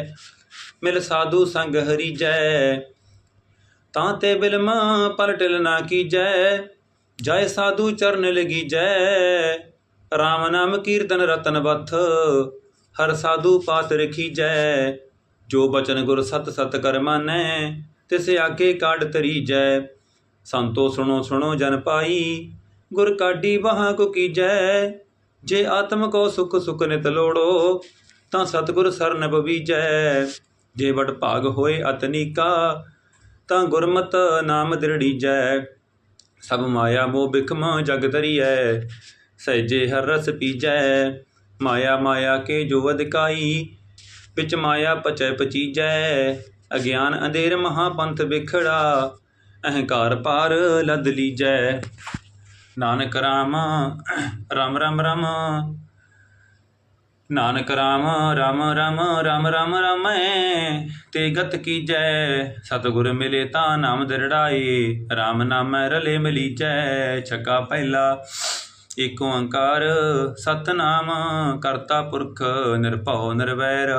ਮਿਲ ਸਾਧੂ ਸੰਗ ਹਰੀ ਜੈ ਤਾਂ ਤੇ ਬਿਲਮਾ ਪਲਟਿਲ ਨਾ ਕੀਜੈ ਜੈ ਸਾਧੂ ਚਰਨ ਲਗੀ ਜੈ। RAM ਨਾਮ ਕੀਰਤਨ ਰਤਨ ਬਥ, ਹਰ ਸਾਧੂ ਪਾਤ ਰਖੀ ਜੈ। ਜੋ ਬਚਨ ਗੁਰ ਸਤ ਸਤ ਕਰ ਮਾਨੈ, ਤਿਸ ਆਗੇ ਕਾਢ ਤਰੀ ਜੈ। ਸੰਤੋ ਸੁਣੋ ਸੁਣੋ ਜਨ ਪਾਈ, ਗੁਰ ਕਾਢੀ ਬਾਹਾਂ ਕੋ ਕੀਜੈ ਜੇ। ਆਤਮ ਕੋ ਸੁਖ ਸੁਖ ਨਿਤ ਲੋੜੋ, ਤਾਂ ਸਤਿਗੁਰ ਸਰਨ ਬਵੀਜੈ। ਜੇ ਵਡ ਭਾਗ ਹੋਏ ਅਤਨੀਕਾ, ਤਾਂ ਗੁਰਮਤ ਨਾਮ ਦਿਰੜੀਜੈ। ਸਭ ਮਾਇਆ ਮੋਹ ਬਿਖਮ ਜਗ ਤਰੀਐ ਸਹਿਜੇ ਹਰ ਰਸ ਪੀਜੈ। ਮਾਇਆ ਮਾਇਆ ਕੇ ਜੋ ਅਧਿਕਾਈ ਵਿੱਚ ਮਾਇਆ ਪਚੈ ਪਚੀਜੈ। ਅਗਿਆਨ ਅੰਧੇਰ ਮਹਾਪੰਥ ਵਿਖੜਾ, ਅਹੰਕਾਰ ਪਾਰ ਲਦ ਲੀਜੈ। ਨਾਨਕ ਰਾਮ ਰਾਮ ਰਾਮ ਰਾਮ ਨਾਨਕ ਰਾਮ ਰਾਮ ਰਾਮ ਰਾਮ ਰਾਮ, ਰਾਮੈ ਤੇ ਗਤ ਕੀਜੈ, ਸਤਗੁਰ ਮਿਲੇ ਤਾਂ ਨਾਮ ਦਿਰੜਾਏ RAM ਨਾਮੈ ਰਲੇ ਮਿਲੀਜੈ, ਛਕਾ ਪਹਿਲਾ ਏਕ ਓੰਕਾਰ, ਸਤਨਾਮ ਕਰਤਾ ਪੁਰਖ ਨਿਰਭਉ ਨਿਰਵੈਰ,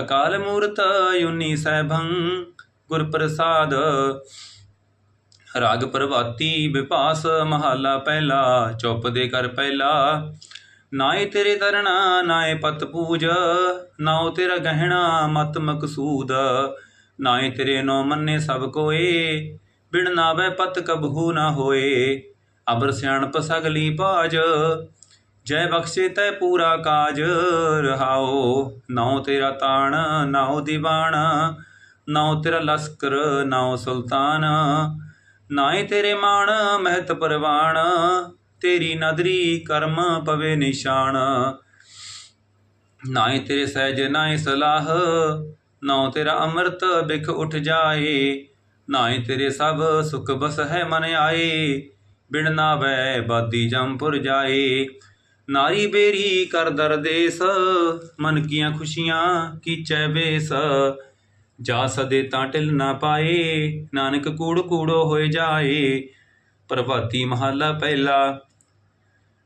ਅਕਾਲ ਮੂਰਤ ਯੁਨੀ ਸੈਭੰ, ਗੁਰ ਪ੍ਰਸਾਦ, ਰਾਗ ਪ੍ਰਭਾਤੀ ਵਿਪਾਸ ਮਹਾਲਾ ਪਹਿਲਾ, ਚੁੱਪ ਦੇ ਕਰ ਪਹਿਲਾ ਨਾਏ ਤੇਰੇ ਤਰਣਾ, ਨਾਏ ਪਤ ਪੂਜ, ਨਾਉ ਤੇਰਾ ਗਹਿਣਾ ਮਤ ਮਕਸੂਦ। ਨਾਏ ਤੇਰੇ ਨੋ ਮੰਨੇ ਸਭ ਕੋਏ, ਬਿਨ ਨਾਵੇ ਪਤ ਕਬਹੂ ਨਾ ਹੋਏ। ਅਬਰ ਸਿਆਣਪ ਸਗਲੀ ਭਾਜ ਜੈ ਬਖਸ਼ੇ ਤੈ ਪੂਰਾ ਕਾਜ। ਰਹਾਓ ਨਾਉ ਤੇਰਾ ਤਾਣ, ਨਾਉ ਦੀਵਾਨ। ਨਾਉ ਤੇਰਾ ਲਸਕਰ, ਨਾਉ ਸੁਲਤਾਨ। ਨਾਏ ਤੇਰੇ ਮਾਣ, ਮਹਿਤ ਪਰਵਾਨ। ਤੇਰੀ ਨਦਰੀ ਕਰਮ ਪਵੇ ਨਿਸ਼ਾਨ। ਨਾਏ ਤੇਰੇ ਸਹਿਜ ਨਾਏ ਸਲਾਹ, ਨਾਉ ਤੇਰਾ ਅੰਮ੍ਰਿਤ ਬਿਖ ਉਠ ਜਾਏ। ਨਾਏ ਤੇਰੇ ਸਭ ਸੁਖ ਬਸ ਹੈ ਮਨ ਆਏ, ਬਿਨ ਨਾਵੈ ਬਾਦੀ ਜੰਪੁਰ ਜਾਏ। ਨਾਰੀ ਬੇਰੀ ਕਰ ਦਰਦੇਸ, ਮਨ ਕੀਆਂ ਖੁਸ਼ੀਆਂ ਕੀਚੈ ਬੇਸ। ਜਾ ਸਦੇ ਤਾਂ ਢਿਲ ਨਾ ਪਾਏ, ਨਾਨਕ ਕੂੜ ਕੂੜੋ ਹੋਏ ਜਾਏ। ਪ੍ਰਭਾਤੀ ਮਹੱਲਾ ਪਹਿਲਾ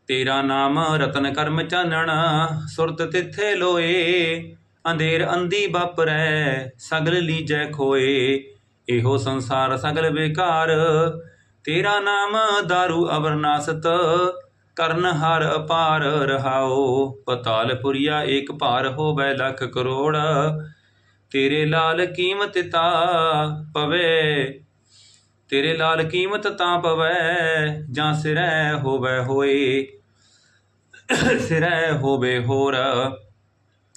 ਤੇਰਾ ਨਾਮ ਰਤਨ ਕਰਮ ਚਾਨਣ, ਸੁਰਤ ਤਿੱਥੇ ਲੋਏ, ਅੰਧੇਰ ਅੰਧੀ ਬਾਪਰੈ ਸਗਲ ਲੀਜੈ ਖੋਏ। ਇਹੋ ਸੰਸਾਰ ਸਗਲ ਬੇਕਾਰ, ਤੇਰਾ ਨਾਮ दारू ਅਵਰਨਾਸਤ, ਕਰਨ ਹਰ ਅਪਾਰ ਰਹਾਓ। ਪਤਾਲ ਪੁਰੀਆ ਏਕ ਭਾਰ ਹੋਵੇ ਲੱਖ ਕਰੋੜ, ਤੇਰੇ ਲਾਲ ਕੀਮਤ ਤਾ ਪਵੇ। ਤੇਰੇ ਲਾਲ ਕੀਮਤ ਤਾਂ ਪਵੈ, ਜਾਂ ਸਿਰੈ ਹੋਵੇ ਹੋਏ? ਸਿਰੈ ਹੋਵੇ ਹੋਰ,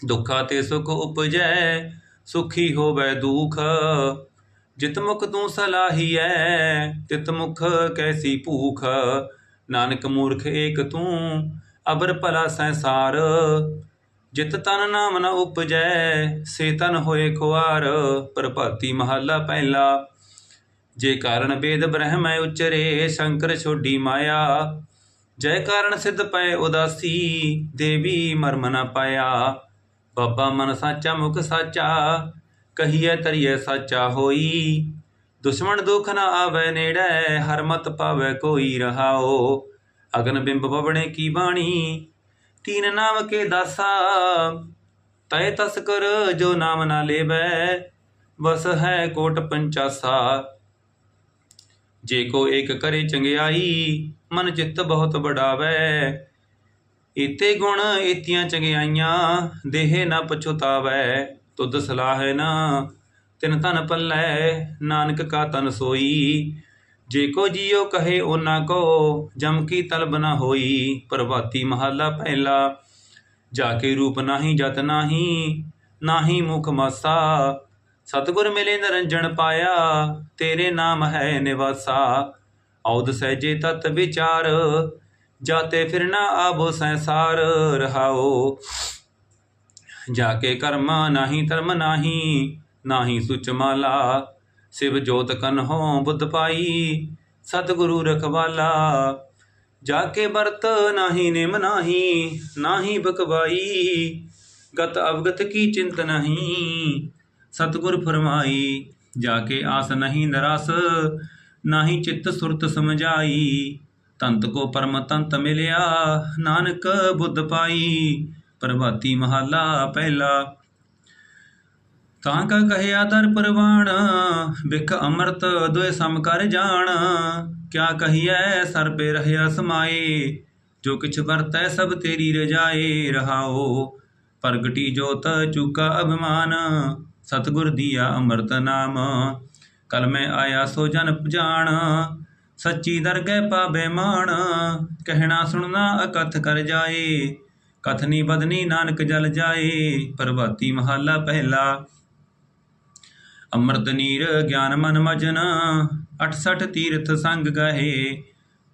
ਦੁੱਖਾ ਤੇ ਸੁਖ ਉਪਜੈ, ਸੁਖੀ ਹੋਵੇ ਦੁਖ। ਜਿਤ ਮੁਖ ਤੂੰ ਸਲਾਹੀਐ, ਤਿਤ ਮੁਖ ਕੈਸੀ ਭੂਖ? ਨਾਨਕ ਮੂਰਖ ਏਕ ਤੂੰ, ਅਬਰ ਭਲਾ ਸੰਸਾਰ। ਜਿਤ ਤਨ ਨਾਮ ਨ ਉਪਜੈ, ਸੇ ਤਨ ਹੋਏ ਖੁਆਰ, ਪ੍ਰਭਾਤੀ ਮਹੱਲਾ ਪਹਿਲਾ। ਜੇ ਕਾਰਨ ਵੇਦ ਬ੍ਰਹਮੈ ਉਚਰੇ, ਸ਼ੰਕਰ ਛੋਡੀ ਮਾਇਆ। ਜੈ ਕਾਰਨ ਸਿੱਧ ਪਏ ਉਦਾਸੀ, ਦੇਵੀ ਮਰਮ ਨਾ ਪਾਇਆ। ਬਾਬਾ ਮਨ ਸਾਚਾ, ਮੁਖ ਸਾਚਾ ਕਹੀਏ ਤਰੀਏ ਸਾਚਾ ਹੋਈ। ਦੁਸ਼ਮਣ ਦੁਖ ਨ ਆਵੇ ਨੇੜੇ, ਹਰ ਮਤ ਪਾਵੇ ਕੋਈ ਰਹਾਓ ਅਗਨ ਬਿੰਬ ਬਵਣੇ ਕੀ ਬਾਣੀ, ਤੀਨ ਨਾਮ ਕੇ ਦਾਸਾ। ਤੈ ਤਸਕਰ ਜੋ ਨਾਮ ਨਾ ਲੇਵੈ, ਵਸ ਹੈ ਕੋਟ ਪੰਚਾਸਾ। ਜੇ ਕੋ ਏਕ ਕਰੇ ਚੰਗਿਆਈ, ਮਨ ਚਿੱਤ ਬਹੁਤ ਬੜਾਵੈ ਇਤੇ ਗੁਣ ਇਤੀਆਂ ਚੰਗਿਆਈਆਂ, ਦੇਹ ਨਾ ਪਛੁਤਾਵੈ। ਤੁਧ ਸਲਾਹ ਨਾ, ਤਿਨ ਧਨ ਪੱਲੇ, ਨਾਨਕ ਕਾ ਤਨ ਸੋਈ। ਜੇ ਕੋ ਜੀਉ ਕਹੇ ਓਨਾ ਕੋ, ਜਮ ਕੀ ਤਲਬ ਨਾ ਹੋਈ। ਪ੍ਰਭਾਤੀ ਮਹੱਲਾ ਪਹਿਲਾ, ਜਾ ਕੇ ਰੂਪ ਨਾਹੀ ਜਤ ਨਾਹੀ ਨਾਹੀ ਮੁਖ ਮਾਸਾ। ਸਤਿਗੁਰ ਮਿਲੇ ਨਰੰਜਣ ਪਾਇਆ, ਤੇਰੇ ਨਾਮ ਹੈ ਨਿਵਾਸਾ। ਔਦ ਸਹਿਜੇ ਤਤ ਵਿਚਾਰ, ਜਾਤੇ ਫਿਰ ਨਾ ਆਬੋ ਸੰਸਾਰ, ਰਹਾਓ। ਜਾ ਕੇ ਕਰਮ ਨਾਹੀ, ਧਰਮ ਨਾਹੀ ਨਾਹੀ ਸੁਚ ਸਿਵ ਜੋਤ ਕਨ ਬੁੱਧ ਪਾਈ, ਸਤਿਗੁਰੂ ਰਖਵਾਲਾ। ਜਾ ਕੇ ਵਰਤ ਨਾਹੀ, ਨਿਮ ਨਾਹੀ ਨਾਹੀ ਬਕਵਾਈ ਗਤ ਅਵਗਤ ਕੀ ਚਿੰਤ ਨਹੀਂ ਸਤਿਗੁਰ ਫਰਮਾਈ, ਜਾ ਕੇ ਆਸ ਨਹੀਂ ਨਰਸ, ਨਾਹੀ ਚਿੱਤ ਸੁਰਤ ਸਮਝਾਈ। ਤੰਤ ਕੋ ਪਰਮ ਤੰਤ ਮਿਲਿਆ, ਨਾਨਕ ਬੁੱਧ ਪਾਈ। ਪ੍ਰਭਾਤੀ ਮਹੱਲਾ ਪਹਿਲਾ। ਤਾਂ ਕਾ ਕਹਿਆ ਦਰ ਪਰਵਾਣ, ਬਿਖ ਅੰਮ੍ਰਿਤ ਦੋਇ ਸਮ ਕਰ ਜਾਣ। ਕਿਆ ਕਹੀਐ ਸਰ ਪੇ ਰਹਿਆ ਸਮਾਏ, ਜੋ ਕਿਛ ਵਰਤੈ ਸਭ ਤੇਰੀ ਰਜਾਏ। ਰਹਾਓ ਪ੍ਰਗਟੀ ਜੋਤ ਚੁਕਾ ਅਭਿਮਾਨ। ਸਤਿਗੁਰ ਦੀਆ ਅੰਮ੍ਰਿਤ ਨਾਮ, ਕਲ ਮੈਂ ਆਇਆ ਸੋ ਜਨ ਜਾਣ ਸੱਚੀ ਦਰਗਹਿ ਪਾਵੇ ਮਾਣ, ਕਹਿਣਾ ਸੁਣਨਾ ਅਕਥ ਕਰ ਜਾਏ, ਕਥਨੀ ਬਦਨੀ ਨਾਨਕ ਜਲ ਜਾਏ, ਪ੍ਰਭਾਤੀ ਮਹੱਲਾ ਪਹਿਲਾ। ਅੰਮ੍ਰਿਤ ਨੀਰ ਗਿਆਨ ਮਨ ਮਜਨ 68 ਤੀਰਥ ਸੰਗ ਗਏ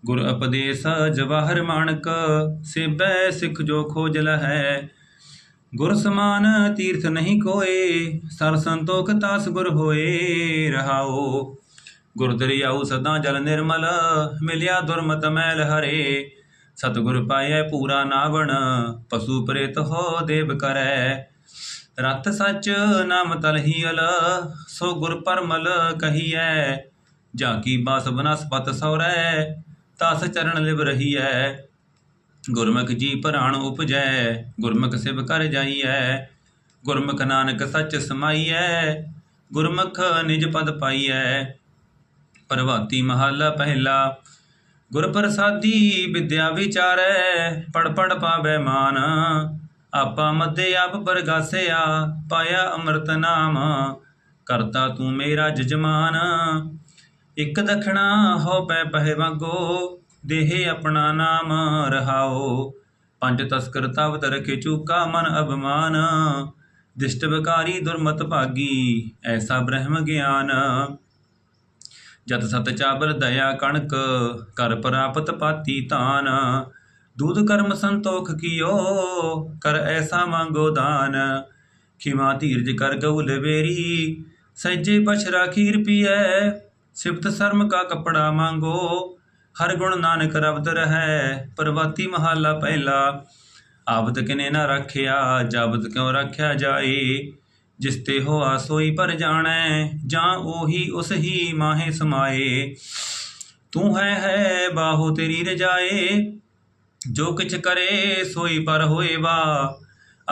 ਗੁਰ ਉਪਦੇਸ ਜਵਾਹਰ ਮਾਨਕ, ਸੇਬੈ ਸਿੱਖ ਜੋ ਖੋਜ ਲਹੈ ਗੁਰ ਸਮਾਨ ਤੀਰਥ ਨਹੀਂ ਕੋਏ ਸਰ ਸੰਤੋਖ ਤਾਸ ਗੁਰ ਹੋਏ ਰਹਾਓ। ਗੁਰ ਦਰਿਆਉ ਸਦਾ ਜਲ ਨਿਰਮਲ, ਮਿਲਿਆ ਦੁਰਮਤ ਮੈਲ ਹਰੇ। ਸਤਿਗੁਰ ਪਾਇਐ ਪੂਰਾ ਨਾਵਣ, ਪਸ਼ੂ ਪ੍ਰੇਤ ਹੋ ਦੇਵ ਕਰੈ। ਰਤ ਸੱਚ ਨਾਮ ਅਲ ਸੋ ਗੁਰ ਪਰਮਲ ਕਹੀਐ। ਜਾ ਕੀ ਬਾਸ ਬਨਸਪਤ ਸੌਰੈ, ਤਸ ਚਰਨ ਲਿਵ ਰਹੀਐ। ਗੁਰਮੁਖ ਜੀ ਪ੍ਰਾਣ ਉਪਜੈ, ਗੁਰਮੁਖ ਸਿਵ ਕਰ ਜਾਈਐ, ਗੁਰਮੁਖ ਨਾਨਕ ਸੱਚ ਸਮਾਈਐ, ਗੁਰਮੁਖ ਨਿਜ ਪਦ ਪਾਈਐ। ਪ੍ਰਭਾਤੀ ਮਹੱਲਾ ਪਹਿਲਾ, ਗੁਰ ਪ੍ਰਸਾਦੀ ਵਿਦਿਆ ਵਿਚਾਰੈ ਪੜ ਪੜ ਪਾਵੈ ਮਾਨ। ਆਪਾ ਮੱਦੇ ਆਪ ਪਰਗਾਸਿਆ, ਪਾਇਆ ਅੰਮ੍ਰਿਤ ਨਾਮ। ਕਰਤਾ ਤੂੰ ਮੇਰਾ ਜਜਮਾਨ, ਇਕ ਦਖਣਾ ਹੋ ਪੈ ਪਹਿ ਵਾਂਗੋ ਦੇਹੇ ਆਪਣਾ ਨਾਮ ਰਹਾਓ। ਪੰਜ ਤਸਕਰ ਤਵ ਰਖੇ ਚੂਕਾ ਮਨ ਅਭਿਮਾਨ। ਦਿਸ਼ਟ ਵਿਕਾਰੀ ਦੁਰਮਤ ਭਾਗੀ, ਐਸਾ ਬ੍ਰਹਮ ਗਿਆਨ। ਜਤ ਸਤ ਚਾਬਲ ਦਇਆ ਕਣਕ, ਕਰ ਪ੍ਰਾਪਤ ਪਾਤੀ ਤਾਨ। ਦੂਧ ਕਰਮ ਸੰਤੋਖ ਕੀਓ, ਕਰ ਐਸਾ ਮੰਗੋ ਦਾਨ। ਖਿਮਾ ਧੀਰਜ ਕਰ ਗਉ ਲਵੇਰੀ, ਸਹਿਜੇ ਬਛਰਾ ਖੀਰ ਪੀਐ। ਸਿਫਤ ਸ਼ਰਮ ਕਾ ਕਪੜਾ ਮੰਗੋ ਹਰ ਗੁਣ ਨਾਨਕ ਰਬਦ ਰਹੈ ਪ੍ਰਵਾਤੀ ਮਹੱਲਾ ਪਹਿਲਾ। ਆਬਦ ਕਿਨੇ ਨਾ ਰੱਖਿਆ, ਜਾਬਦ ਕਿਉ ਰੱਖਿਆ ਜਾਏ? ਜਿਸ ਤੇ ਹੋਆ ਸੋਈ ਪਰ ਜਾਣੈ, ਜਾਂ ਉਹੀ ਉਸ ਹੀ ਮਾਹੇ ਸਮਾਏ। ਤੂੰ ਹੈ ਹੈ, ਬਾਹੋ ਤੇਰੀ ਰਜਾਏ, ਜੋ ਕਿਛ ਕਰੇ ਸੋਈ ਪਰ ਹੋਏਵਾ।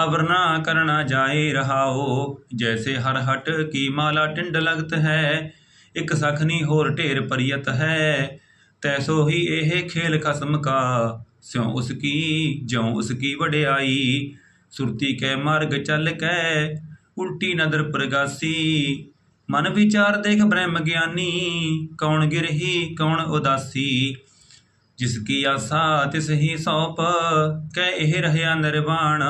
ਅਵਰ ਨਾ ਕਰਨਾ ਜਾਏ ਰਹਾਓ ਜੈਸੇ ਹਰ ਹਟ ਕੀ ਮਾਲਾ ਟਿੰਡ ਲਗਤ ਹੈ, ਇਕ ਸਖਨੀ ਹੋਰ ਢੇਰ ਪਰਿਯਤ ਹੈ। ਤੈਸੋ ਹੀ ਇਹ ਖੇਲ ਖਸਮ ਕਾ, ਸਿਉ ਉਸਕੀ ਜਿਉ ਉਸ ਵਡਿਆਈ। ਸੁਰਤੀ ਕੈ ਮਾਰਗ ਚੱਲ ਕੈ, ਉਲਟੀ ਨਦਰ ਪ੍ਰਗਾਸੀ। ਮਨ ਵਿਚਾਰ ਦੇਖ ਬ੍ਰਹਮ ਗਿਆਨੀ, ਕੌਣ ਗਿਰਹੀ, ਕੌਣ ਉਦਾਸੀ। ਜਿਸ ਕੀ ਆਸਾ ਤਿਸ ਹੀ ਸੌਪ ਕਹਿ ਇਹ ਰਹਿਆ ਨਿਰਵਾਣ।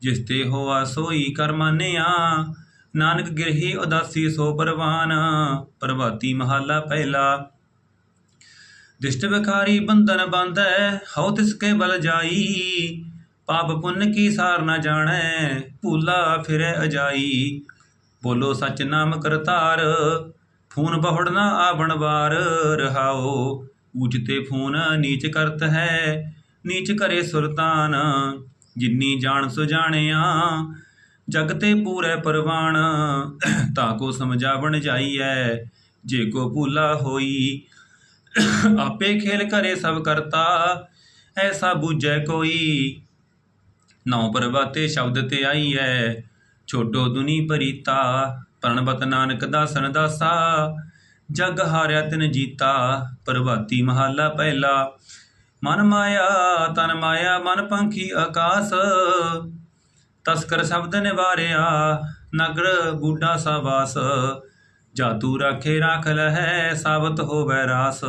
ਜਿਸ ਤੇ ਹੋਆ ਸੋਈ ਕਰਮਾਨਿਆ ਨਾਨਕ ਗਿਰਹੀ ਉਦਾਸੀ ਸੋ ਪਰਵਾਨ। ਪ੍ਰਭਾਤੀ ਮਹਾਲਾ ਪਹਿਲਾ ਦਿਸ਼ਟ ਵਿਖਾਰੀ ਬੰਧਨ ਬੰਧੈ, ਹਉ ਤਿਸ ਕੇ ਬਲ ਜਾਈ। ਪਾਪ ਪੁੰਨ ਕੀ ਸਾਰ ਨਾ ਜਾਣੈ, ਭੂਲਾ ਫਿਰੈ ਅਜਾਈ। ਬੋਲੋ ਸਚ ਨਾਮ ਕਰਤਾਰ, ਫੂਨ ਬਹੁੜ ਨਾ ਆਵਣ ਵਾਰ। ਰਹਾਓ ਊਚ ਤੇ ਫੂਨ ਨੀਚ ਕਰਤ ਹੈ, ਨੀਚ ਕਰੇ ਸੁਰਤਾਨ। ਜਿੰਨੀ ਜਾਣ ਸੋ ਜਾਣਿਆ, ਜਗ ਤੇ ਪੂਰੇ ਪਰਵਾਣ ਤਾ ਕੋ ਸਮਝਾਵਣ ਜਾਈਐ, ਜੇ ਕੋ ਭੂਲਾ ਹੋਈ ਆਪੇ ਖੇਲ ਕਰੇ ਸਭ ਕਰਤਾ, ਐਸਾ ਬੂਝੈ ਕੋਈ। ਨੌ ਪ੍ਰਭਾਤੇ ਸ਼ਬਦ ਤੇ ਆਈ ਐ, ਛੋਟੋ ਦੁਨੀ ਪਰੀਤਾ ਪ੍ਰਣਬਤ ਨਾਨਕ ਦਾਸਨ ਦਾਸਾ, ਜਗ ਹਾਰਿਆ ਤਿਨ ਜੀਤਾ, ਪ੍ਰਭਾਤੀ ਮਹਾਲਾ ਪਹਿਲਾ। ਮਨ ਮਾਇਆ, ਤਨ ਮਾਇਆ, ਮਨ ਪੰਖੀ ਆਕਾਸ। ਤਸਕਰ ਸ਼ਬਦ ਨਿਵਾਰਿਆ, ਨਗਰ ਬੂਢਾ ਸਵਾਸ। ਜਾ ਤੂ ਰਾਖੇ ਰਾਖ ਲਹੈ, ਸਾਬਤ ਹੋਵੈ ਰਾਸ।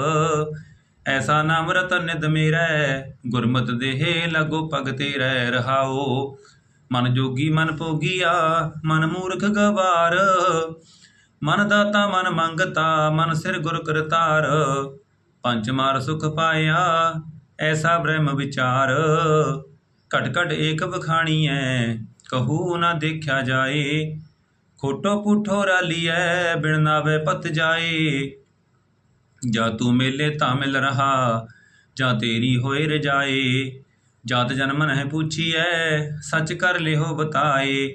ਐਸਾ ਨਾਮ ਰਤਨ ਨਿਦ ਮੇਰੈ, ਗੁਰਮਤਿ ਦੇਹ ਲਗੋ ਪਗ ਤੇਰੈ ਰਹਾਓ। ਮਨ ਜੋਗੀ ਮਨ ਭੋਗੀਆ, ਮਨ ਮੂਰਖ ਗਵਾਰ। ਮਨ ਦਾਤਾ ਮਨ ਮੰਗਤਾ, ਮਨ ਸਿਰ ਗੁਰ ਕਰਤਾਰ। ਪੰਚ ਮਾਰ ਸੁਖ ਪਾਇਆ, ਐਸਾ ਬ੍ਰਹਮ ਵਿਚਾਰ। ਘਟ ਘਟ ਏਕ ਬਖਾਣੀਐ ਕਹੂ ਨਾ ਦੇਖਿਆ ਜਾਏ। ਖੋਟੋ ਪੁੱਠੋ ਰਾਲੀਐ ਬਿਨ ਨਾਵੇ ਪਤ ਜਾਏ। ਜਾ ਤੂੰ ਮੇਲੇ ਤਾਂ ਮਿਲ ਰਹਾ, ਜਾਂ ਤੇਰੀ ਹੋਏ ਰਜਾਏ। ਜਾਤ ਜਨਮ ਨਹਿ ਪੁੱਛੀਐ ਸੱਚ ਕਰ ਲਿਓ ਬਤਾਏ।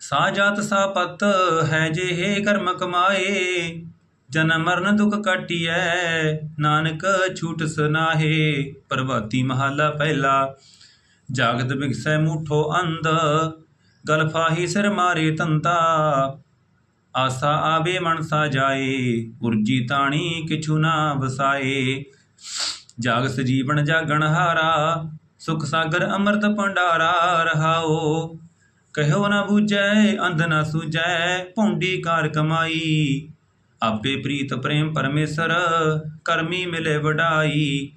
ਸਾ ਜਾਤ ਸਾ ਪਤ ਹੈ ਜੇ ਕਰਮ ਕਮਾਏ। ਜਨਮ ਮਰਨ ਦੁਖ ਕਾਟੀਐ ਨਾਨਕ ਛੂਟ ਸੁਨਾਹੇ। ਪ੍ਰਭਾਤੀ ਮਹਲਾ ਪਹਿਲਾ, ਜਾਗਤ ਬਿਗਸੈ ਮੂਠੋ ਅੰਧ। ਗਲਫਾਹੀ ਸਿਰ ਮਾਰੇ ਤੰਤਾ। ਆਸਾ ਆਵੇ ਮਨਸਾ ਜਾਏ, ਉਰਜੀ ਤਾਣੀ ਕਿਛੂ ਨਾ ਵਸਾਏ। ਜਾਗ ਸਜੀਵਨ ਜਾਗਣ ਹਾਰਾ, ਸੁਖ ਸਾਗਰ ਅੰਮ੍ਰਿਤ ਭੰਡਾਰਾ ਰਹਾਓ। ਕਹਿਓ ਨਾ ਬੂਝੈ, ਅੰਧ ਨਾ ਸੂਝੈ, ਭੌਂਡੀ ਕਾਰ ਕਮਾਈ। ਆਪੇ ਪ੍ਰੀਤ ਪ੍ਰੇਮ ਪਰਮੇਸ਼ਰ, ਕਰਮੀ ਮਿਲੇ ਵਡਾਈ।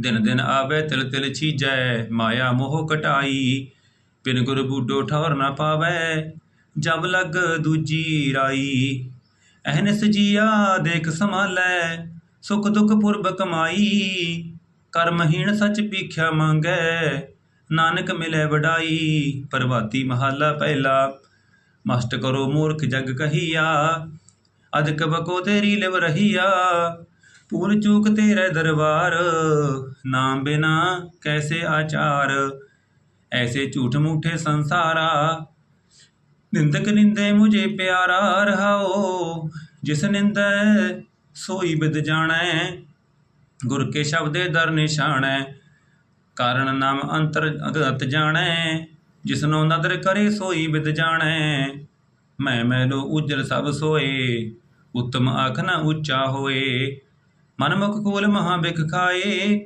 ਦਿਨ ਦਿਨ ਆਵੇ ਤਿਲ ਤਿਲ ਛੀਜੈ, ਮਾਇਆ ਮੋਹ ਕਟਾਈ ਬਿਨ ਗੁਰ ਬੂਡੋ ਠੌਰ ਨਾ ਪਾਵੈ, ਜਬ ਲਗ ਦੂਜੀ ਰਾਈ। ਅਹਨਿਸ ਜੀਆ ਦੇਖ ਸੰਭਾਲੈ, ਸੁਖ ਦੁਖ ਪੁਰਬ ਕਮਾਈ। ਕਰਮਹੀਣ ਸੱਚ ਪੀਖਿਆ ਮੰਗੈ, ਨਾਨਕ ਮਿਲੇ ਵਡਾਈ। ਪ੍ਰਭਾਤੀ ਮਹੱਲਾ ਪਹਿਲਾ, ਮਸਤ ਕਰੋ ਮੂਰਖ ਜਗ ਕਹੀਆ। ਅਦਕ ਬਕੋ ਤੇਰੀ ਲਿਵ ਰਹੀਆ, ਪੂਰ ਚੂਕ ਤੇਰੇ ਦਰਬਾਰ। ਨਾਮ ਬਿਨਾ ਕੈਸੇ ਆਚਾਰ ਐਸੇ ਝੂਠ ਮੂਠੇ ਸੰਸਾਰਾ, ਨਿੰਦਕ ਨਿੰਦੇ ਮੁਝੇ ਪਿਆਰਾ ਰਹਾਓ, ਜਿਸ ਨਿੰਦੈ ਸੋਈ ਬਿਦ ਜਾਣੈ, ਗੁਰ ਕੇ ਸ਼ਬਦੇ ਦਰ ਨਿਸ਼ਾਨੈ ਕਾਰਨ ਨਾਮ ਅੰਤਰ ਅਗਤ ਜਾਣੈ ਜਿਸਨੋ ਨਦਰ ਕਰੇ ਸੋਈ ਬਿਦ ਜਾਣੈ। ਮੈਂ ਮੈਲੋ ਉਜਲ ਸਭ ਸੋਏ, ਉਤਮ ਆਖ ਨਾ ਉੱਚਾ ਹੋਏ ਮਨਮੁਖ ਕੋਲ ਮਹਾ ਬਿਖ ਖਾਏ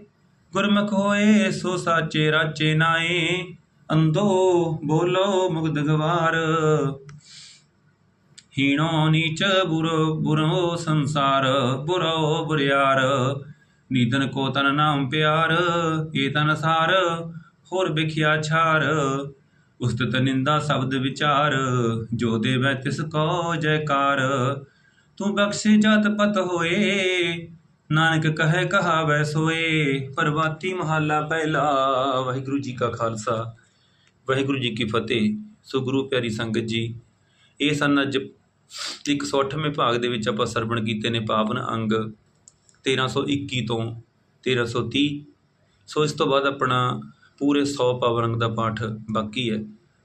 ਗੁਰਮੁਖ ਹੋਏ, ਸੋ ਸਾਚੇ ਰਾਚੇ ਨਾਏ। ਅੰਦੋ ਬੋਲੋ ਮੁਗਧ ਗਵਾਰ। ਹੀਣੋ ਨੀਚ ਬੁਰੋ ਬੁਰੋ ਸੰਸਾਰ, ਬੁਰੋ ਬੁਰਿਆਰ। ਨੀਦਨ ਕੋ ਤਨ ਨਾਮ ਪਿਆਰ ਏ ਤਨ ਸਾਰ, ਹੋਰ ਵਿਖਿਆ ਛਾਰ। ਉਸਤਤ ਨਿੰਦਾ ਸ਼ਬਦ ਵਿਚਾਰ, ਜੋ ਦੇਵੈ ਤਿਸ ਕੋ ਜੈਕਾਰ। ਤੂੰ ਬਖਸ਼ੇ ਜਤ ਪਤ ਹੋਏ ਨਾਨਕ ਕਹੈ ਕਹਾਵੈ ਸੋਏ, ਪ੍ਰਵਾਤੀ ਮਹੱਲਾ ਪਹਿਲਾ। ਵਾਹਿਗੁਰੂ ਜੀ ਕਾ ਖਾਲਸਾ, ਵਾਹਿਗੁਰੂ ਜੀ ਕੀ ਫਤਿਹ। ਸੋ ਗੁਰੂ ਪਿਆਰੀ ਸੰਗਤ ਜੀ, ਇਹ ਸਨ ਅੱਜ 108ਵੇਂ ਭਾਗ ਦੇ ਵਿੱਚ ਆਪਾਂ ਸਰਵਣ ਕੀਤੇ ਨੇ ਪਾਵਨ ਅੰਗ 1321 ਤੋਂ 1330 ਸੋ ਇਸ ਤੋਂ ਬਾਅਦ ਆਪਣਾ ਪੂਰੇ 100 ਪਾਵਨ ਅੰਗ ਦਾ ਪਾਠ ਬਾਕੀ ਹੈ।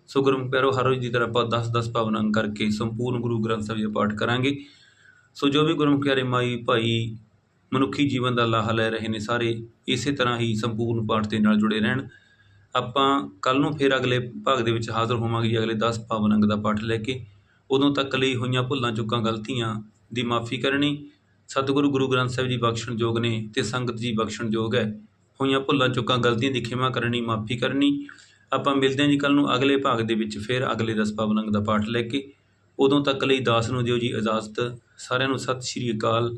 ਸੋ ਗੁਰੂ ਪਿਆਰੋ, ਹਰ ਰੋਜ਼ ਦੀ ਤਰ੍ਹਾਂ ਆਪਾਂ 10-10 ਪਾਵਨ ਅੰਗ ਕਰਕੇ ਸੰਪੂਰਨ ਗੁਰੂ ਗ੍ਰੰਥ ਸਾਹਿਬ ਜੀ ਦਾ ਪਾਠ ਕਰਾਂਗੇ। ਸੋ ਜੋ ਵੀ ਗੁਰਮੁਖ ਪਿਆਰੇ ਮਾਈ ਭਾਈ ਮਨੁੱਖੀ ਜੀਵਨ ਦਾ ਲਾਹਾ ਲੈ ਰਹੇ ਨੇ ਸਾਰੇ, ਇਸੇ ਤਰ੍ਹਾਂ ਹੀ ਸੰਪੂਰਨ ਪਾਠ ਦੇ ਨਾਲ ਜੁੜੇ ਰਹਿਣ। ਆਪਾਂ ਕੱਲ੍ਹ ਨੂੰ ਫਿਰ ਅਗਲੇ ਭਾਗ ਦੇ ਵਿੱਚ ਹਾਜ਼ਰ ਹੋਵਾਂਗੇ ਜੀ ਅਗਲੇ 10 ਪਾਵਨ ਅੰਗ ਦਾ ਪਾਠ ਲੈ ਕੇ। ਉਦੋਂ ਤੱਕ ਲਈ ਹੋਈਆਂ ਭੁੱਲਾਂ ਚੁੱਕਾਂ ਗਲਤੀਆਂ ਦੀ ਮਾਫੀ ਕਰਨੀ। ਸਤਿਗੁਰੂ ਗੁਰੂ ਗ੍ਰੰਥ ਸਾਹਿਬ ਜੀ ਬਖਸ਼ਣਯੋਗ ਨੇ ਤੇ ਸੰਗਤ ਜੀ ਬਖਸ਼ਣਯੋਗ ਹੈ। ਹੋਈਆਂ ਭੁੱਲਾਂ ਚੁੱਕਾਂ ਗਲਤੀਆਂ ਦੀ ਖਿਮਾ ਕਰਨੀ, ਮਾਫੀ ਕਰਨੀ। ਆਪਾਂ ਮਿਲਦੇ ਹਾਂ ਜੀ ਕੱਲ ਨੂੰ ਅਗਲੇ ਭਾਗ ਦੇ ਵਿੱਚ ਫਿਰ ਅਗਲੇ 10 ਪਾਵਨ ਅੰਗ ਦਾ ਪਾਠ ਲੈ ਕੇ। ਉਦੋਂ ਤੱਕ ਲਈ ਦਾਸ ਨੂੰ ਦਿਓ ਜੀ ਇਜਾਜ਼ਤ। ਸਾਰਿਆਂ ਨੂੰ ਸਤਿ ਸ਼੍ਰੀ ਅਕਾਲ।